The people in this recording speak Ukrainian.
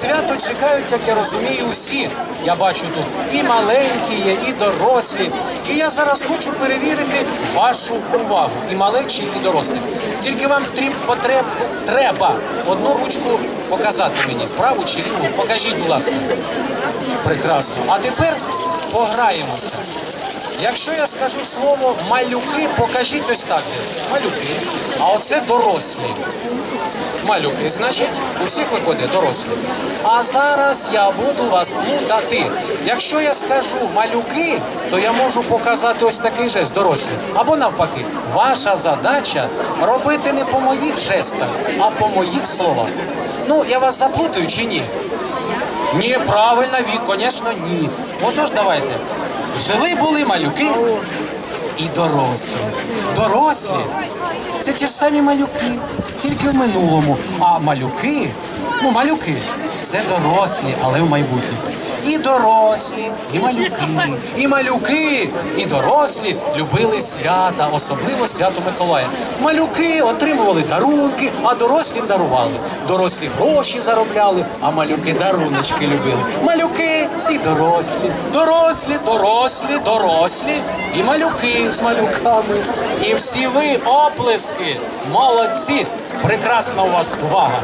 Свято чекають, як я розумію, усі. Я бачу тут і маленькі є, і дорослі. І я зараз хочу перевірити вашу увагу, і малечі, і дорослих. Тільки вам потреб, треба одну ручку показати мені, праву чи ліву. Покажіть, будь ласка. Прекрасно. А тепер пограємося. Якщо я скажу слово малюки, покажіть ось так десь. Малюки. А оце дорослі. Малюки, значить, у виходить дорослі. А зараз я буду вас плутати. Якщо я скажу малюки, то я можу показати ось такий жест дорослі. Або навпаки, ваша задача робити не по моїх жестах, а по моїх словах. Ну, я вас заплутаю чи ні? Ні, правильно, вік, звісно, ні. Отож, давайте. Жили були малюки і дорослі. Дорослі це ті ж самі малюки, тільки в минулому. А малюки, ну малюки, це дорослі, але в майбутньому. І дорослі, і малюки, і малюки, і дорослі любили свята, особливо свято Миколая. Малюки отримували дарунки, а дорослі дарували. Дорослі гроші заробляли, а малюки даруночки любили. Малюки і дорослі, дорослі, дорослі, дорослі, і малюки з малюками. І всі ви оплески, молодці! Прекрасна у вас увага!